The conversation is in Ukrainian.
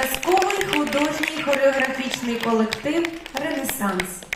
Казковий художній хореографічний колектив Ренесанс.